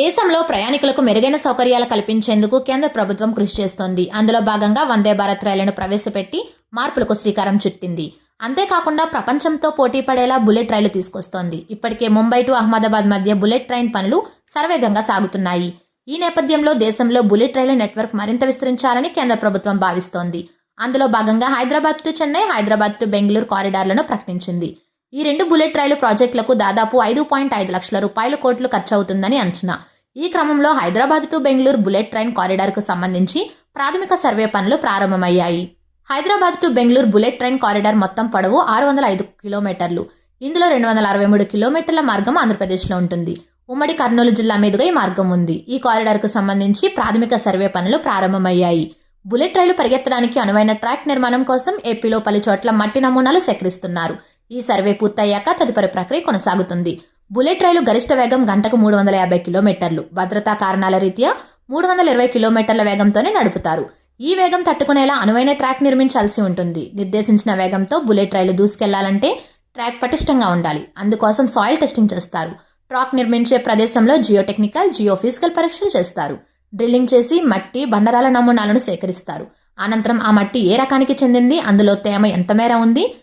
దేశంలో ప్రయాణికులకు మెరుగైన సౌకర్యాలు కల్పించేందుకు కేంద్ర ప్రభుత్వం కృషి చేస్తోంది. అందులో భాగంగా వందే భారత్ రైళ్ళను ప్రవేశపెట్టి మార్పులకు శ్రీకారం చుట్టింది. అంతేకాకుండా ప్రపంచంతో పోటీ పడేలా బుల్లెట్ రైలు తీసుకొస్తోంది. ఇప్పటికే ముంబై టు అహ్మదాబాద్ మధ్య బుల్లెట్ ట్రైన్ పనులు శరవేగంగా సాగుతున్నాయి. ఈ నేపథ్యంలో దేశంలో బుల్లెట్ రైలు నెట్వర్క్ మరింత విస్తరించాలని కేంద్ర ప్రభుత్వం భావిస్తోంది. అందులో భాగంగా హైదరాబాద్ టు చెన్నై హైదరాబాద్ టు బెంగళూరు కారిడార్లను ప్రకటించింది. ఈ రెండు బుల్లెట్ రైలు ప్రాజెక్టులకు దాదాపు ఐదు పాయింట్ ఐదు లక్షల రూపాయల కోట్లు ఖర్చవుతుందని అంచనా. ఈ క్రమంలో Hyderabad to Bengaluru bullet train కారిడార్కు సంబంధించి ప్రాథమిక సర్వే పనులు ప్రారంభమయ్యాయి. Hyderabad to Bengaluru bullet train corridor మొత్తం పొడవు ఆరు వందల ఐదు కిలోమీటర్లు. ఇందులో రెండు వందల అరవై మూడు కిలోమీటర్ల మార్గం ఆంధ్రప్రదేశ్లో ఉంటుంది. ఉమ్మడి కర్నూలు జిల్లా మీదుగా ఈ మార్గం ఉంది. ఈ కారిడార్కు సంబంధించి ప్రాథమిక సర్వే పనులు ప్రారంభమయ్యాయి. బుల్లెట్ రైలు పరిగెత్తడానికి అనువైన ట్రాక్ నిర్మాణం కోసం ఏపీలో పలు చోట్ల మట్టి నమూనాలు సేకరిస్తున్నారు. ఈ సర్వే పూర్తయ్యాక తదుపరి ప్రక్రియ కొనసాగుతుంది. బుల్లెట్ రైలు గరిష్ట వేగం గంటకు మూడు వందల యాభై కిలోమీటర్లు. భద్రతా కారణాల రీత్యా మూడు వందల ఇరవై కిలోమీటర్ల వేగంతోనే నడుపుతారు. ఈ వేగం తట్టుకునేలా అనువైన ట్రాక్ నిర్మించాల్సి ఉంటుంది. నిర్దేశించిన వేగంతో బుల్లెట్ రైలు దూసుకెళ్ళాలంటే ట్రాక్ పటిష్టంగా ఉండాలి. అందుకోసం సాయిల్ టెస్టింగ్ చేస్తారు. ట్రాక్ నిర్మించే ప్రదేశంలో జియోటెక్నికల్ జియోఫిజికల్ పరీక్షలు చేస్తారు. డ్రిల్లింగ్ చేసి మట్టి బండరాల నమూనాలను సేకరిస్తారు. అనంతరం ఆ మట్టి ఏ రకానికి చెందింది? అందులో తేమ ఎంత మేర ఉంది?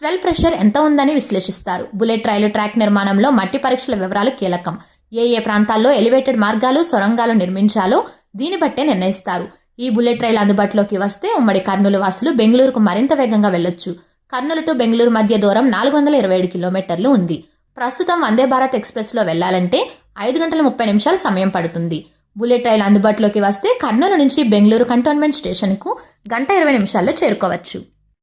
స్వెల్ ప్రెషర్ ఎంత ఉందని విశ్లేషిస్తారు. బుల్లెట్ రైలు ట్రాక్ నిర్మాణంలో మట్టి పరీక్షల వివరాలు కీలకం. ఏ ఏ ప్రాంతాల్లో ఎలివేటెడ్ మార్గాలు సొరంగాలు నిర్మించాలో దీన్ని బట్టే నిర్ణయిస్తారు. ఈ బుల్లెట్ రైలు అందుబాటులోకి వస్తే ఉమ్మడి కర్నూలు వాసులు బెంగళూరుకు మరింత వేగంగా వెళ్ళొచ్చు కర్నూలు టు బెంగళూరు మధ్య దూరం నాలుగు వందల ఇరవై ఏడు కిలోమీటర్లు ఉంది. ప్రస్తుతం వందే భారత్ ఎక్స్ప్రెస్లో వెళ్ళాలంటే ఐదు గంటల ముప్పై నిమిషాల సమయం పడుతుంది. బుల్లెట్ రైలు అందుబాటులోకి వస్తే కర్నూలు నుంచి బెంగళూరు కంటోన్మెంట్ స్టేషన్కు గంట ఇరవై నిమిషాల్లో చేరుకోవచ్చు.